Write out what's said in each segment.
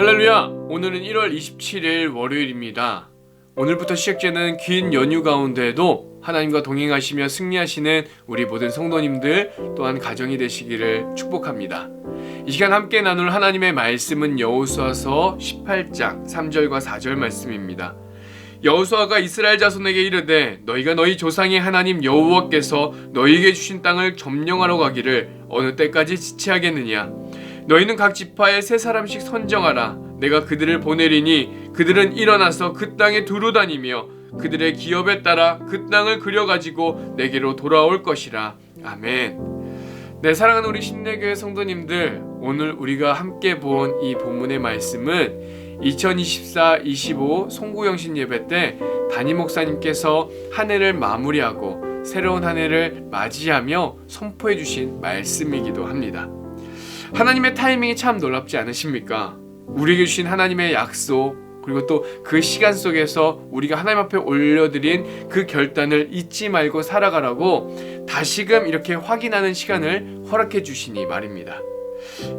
할렐루야! 오늘은 1월 27일 월요일입니다. 오늘부터 시작되는 긴 연휴 가운데에도 하나님과 동행하시며 승리하시는 우리 모든 성도님들 또한 가정이 되시기를 축복합니다. 이 시간 함께 나눌 하나님의 말씀은 여호수아서 18장 3절과 4절 말씀입니다. 여호수아가 이스라엘 자손에게 이르되 너희가 너희 조상의 하나님 여호와께서 너희에게 주신 땅을 점령하러 가기를 어느 때까지 지체하겠느냐 너희는 각 지파에 세 사람씩 선정하라 내가 그들을 보내리니 그들은 일어나서 그 땅에 두루 다니며 그들의 기업에 따라 그 땅을 그려 가지고 내게로 돌아올 것이라 아멘. 네, 사랑하는 우리 신내교회 성도님들, 오늘 우리가 함께 본 이 본문의 말씀은 2024-25 송구영신 예배 때 담임 목사님께서 한 해를 마무리하고 새로운 한 해를 맞이하며 선포해 주신 말씀이기도 합니다. 하나님의 타이밍이 참 놀랍지 않으십니까? 우리에게 주신 하나님의 약속 그리고 또 그 시간 속에서 우리가 하나님 앞에 올려드린 그 결단을 잊지 말고 살아가라고 다시금 이렇게 확인하는 시간을 허락해 주시니 말입니다.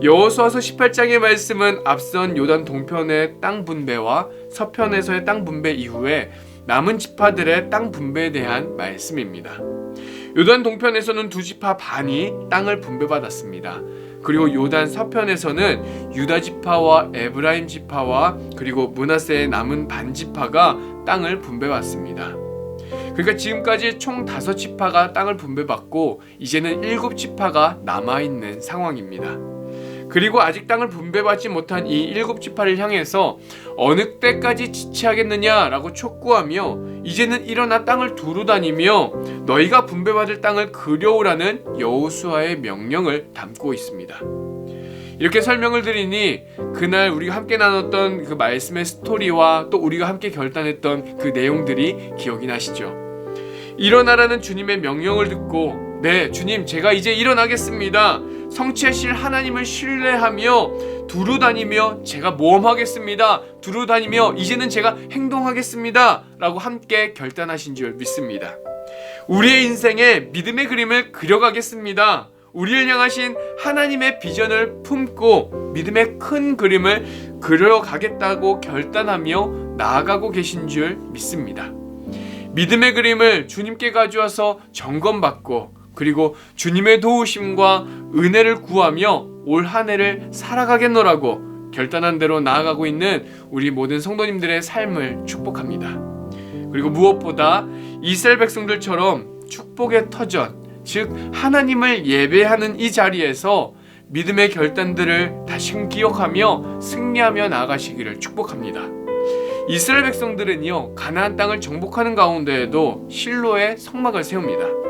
여호수아서 18장의 말씀은 앞선 요단 동편의 땅 분배와 서편에서의 땅 분배 이후에 남은 지파들의 땅 분배에 대한 말씀입니다. 요단 동편에서는 두 지파 반이 땅을 분배받았습니다. 그리고 요단 서편에서는 유다 지파와 에브라임 지파와 그리고 문하세의 남은 반 지파가 땅을 분배받습니다. 그러니까 지금까지 총 다섯 지파가 땅을 분배받고 이제는 일곱 지파가 남아 있는 상황입니다. 그리고 아직 땅을 분배받지 못한 이 일곱 지파를 향해서 어느 때까지 지체하겠느냐라고 촉구하며 이제는 일어나 땅을 두루 다니며 너희가 분배받을 땅을 그려오라는 여호수아의 명령을 담고 있습니다. 이렇게 설명을 드리니 그날 우리가 함께 나눴던 그 말씀의 스토리와 또 우리가 함께 결단했던 그 내용들이 기억이 나시죠? 일어나라는 주님의 명령을 듣고 네, 주님, 제가 이제 일어나겠습니다. 성취하실 하나님을 신뢰하며 두루 다니며 제가 모험하겠습니다. 두루 다니며 이제는 제가 행동하겠습니다. 라고 함께 결단하신 줄 믿습니다. 우리의 인생에 믿음의 그림을 그려가겠습니다. 우리를 향하신 하나님의 비전을 품고 믿음의 큰 그림을 그려가겠다고 결단하며 나아가고 계신 줄 믿습니다. 믿음의 그림을 주님께 가져와서 점검받고 그리고 주님의 도우심과 은혜를 구하며 올 한 해를 살아가겠노라고 결단한 대로 나아가고 있는 우리 모든 성도님들의 삶을 축복합니다. 그리고 무엇보다 이스라엘 백성들처럼 축복의 터전, 즉 하나님을 예배하는 이 자리에서 믿음의 결단들을 다시금 기억하며 승리하며 나아가시기를 축복합니다. 이스라엘 백성들은요 가나안 땅을 정복하는 가운데에도 실로에 성막을 세웁니다.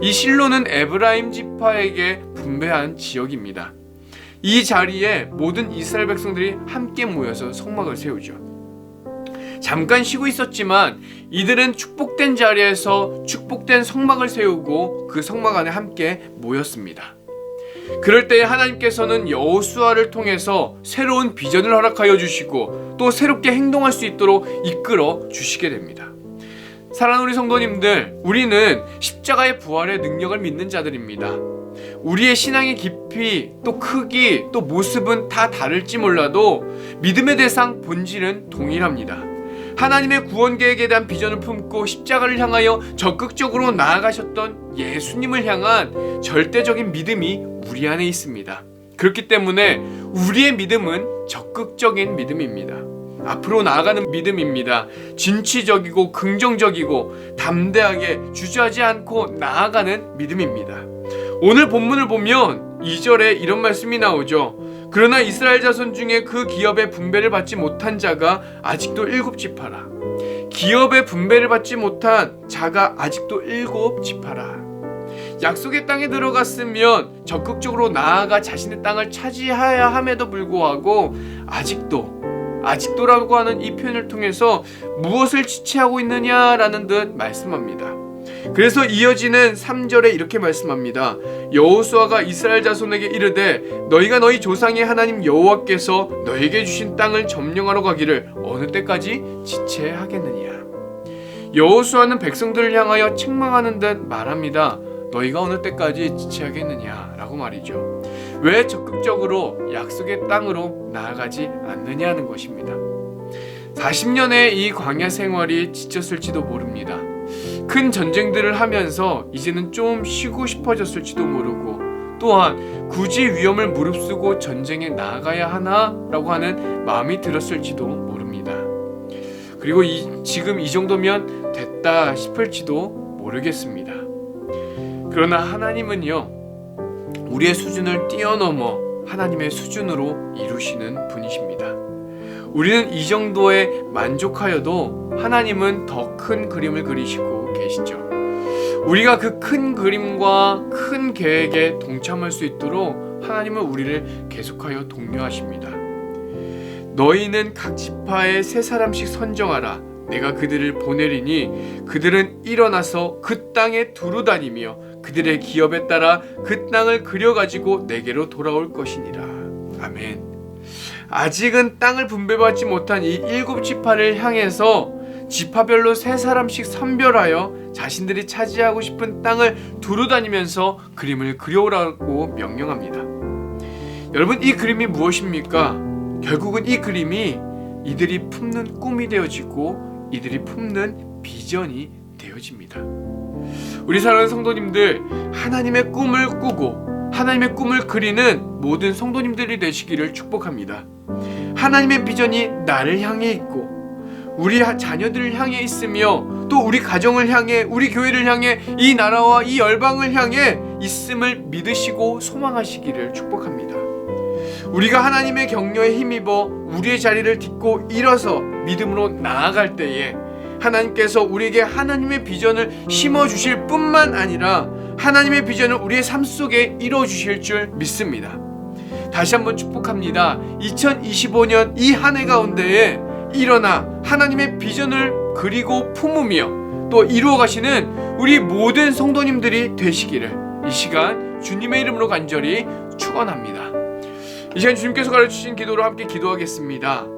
이 실로는 에브라임 지파에게 분배한 지역입니다. 이 자리에 모든 이스라엘 백성들이 함께 모여서 성막을 세우죠. 잠깐 쉬고 있었지만 이들은 축복된 자리에서 축복된 성막을 세우고 그 성막 안에 함께 모였습니다. 그럴 때 하나님께서는 여호수아를 통해서 새로운 비전을 허락하여 주시고 또 새롭게 행동할 수 있도록 이끌어 주시게 됩니다. 사랑하는 우리 성도님들, 우리는 십자가의 부활의 능력을 믿는 자들입니다. 우리의 신앙의 깊이, 또 크기, 또 모습은 다 다를지 몰라도 믿음의 대상 본질은 동일합니다. 하나님의 구원 계획에 대한 비전을 품고 십자가를 향하여 적극적으로 나아가셨던 예수님을 향한 절대적인 믿음이 우리 안에 있습니다. 그렇기 때문에 우리의 믿음은 적극적인 믿음입니다. 앞으로 나아가는 믿음입니다. 진취적이고 긍정적이고 담대하게 주저하지 않고 나아가는 믿음입니다. 오늘 본문을 보면 2절에 이런 말씀이 나오죠. 그러나 이스라엘 자손 중에 그 기업의 분배를 받지 못한 자가 아직도 일곱 지파라. 기업의 분배를 받지 못한 자가 아직도 일곱 지파라. 약속의 땅에 들어갔으면 적극적으로 나아가 자신의 땅을 차지해야 함에도 불구하고 아직도 아직도라고 하는 이 표현을 통해서 무엇을 지체하고 있느냐라는 듯 말씀합니다. 그래서 이어지는 3절에 이렇게 말씀합니다. 여호수아가 이스라엘 자손에게 이르되 너희가 너희 조상의 하나님 여호와께서 너에게 주신 땅을 점령하러 가기를 어느 때까지 지체하겠느냐. 여호수아는 백성들을 향하여 책망하는 듯 말합니다. 너희가 어느 때까지 지체하겠느냐라고 말이죠. 왜 적극적으로 약속의 땅으로 나아가지 않느냐는 것입니다. 40년의 이 광야 생활이 지쳤을지도 모릅니다. 큰 전쟁들을 하면서 이제는 좀 쉬고 싶어졌을지도 모르고 또한 굳이 위험을 무릅쓰고 전쟁에 나아가야 하나라고 하는 마음이 들었을지도 모릅니다. 그리고 이, 지금 이 정도면 됐다 싶을지도 모르겠습니다. 그러나 하나님은요, 우리의 수준을 뛰어넘어 하나님의 수준으로 이루시는 분이십니다. 우리는 이 정도에 만족하여도 하나님은 더 큰 그림을 그리시고 계시죠. 우리가 그 큰 그림과 큰 계획에 동참할 수 있도록 하나님은 우리를 계속하여 독려하십니다. 너희는 각 지파에 세 사람씩 선정하라. 내가 그들을 보내리니 그들은 일어나서 그 땅에 두루 다니며 그들의 기업에 따라 그 땅을 그려 가지고 내게로 돌아올 것이니라. 아멘. 아직은 땅을 분배받지 못한 이 일곱 지파를 향해서 지파별로 세 사람씩 선별하여 자신들이 차지하고 싶은 땅을 두루 다니면서 그림을 그려오라고 명령합니다. 여러분 이 그림이 무엇입니까? 결국은 이 그림이 이들이 품는 꿈이 되어지고 이들이 품는 비전이 되어집니다. 우리 사랑하는 성도님들 하나님의 꿈을 꾸고 하나님의 꿈을 그리는 모든 성도님들이 되시기를 축복합니다. 하나님의 비전이 나를 향해 있고 우리 자녀들을 향해 있으며 또 우리 가정을 향해 우리 교회를 향해 이 나라와 이 열방을 향해 있음을 믿으시고 소망하시기를 축복합니다. 우리가 하나님의 격려에 힘입어 우리의 자리를 딛고 일어서 믿음으로 나아갈 때에 하나님께서 우리에게 하나님의 비전을 심어 주실 뿐만 아니라 하나님의 비전을 우리의 삶 속에 이루어 주실 줄 믿습니다. 다시 한번 축복합니다. 2025년 이 한 해 가운데에 일어나 하나님의 비전을 그리고 품으며 또 이루어 가시는 우리 모든 성도님들이 되시기를 이 시간 주님의 이름으로 간절히 축원합니다. 이 시간 주님께서 가르치신 기도로 함께 기도하겠습니다.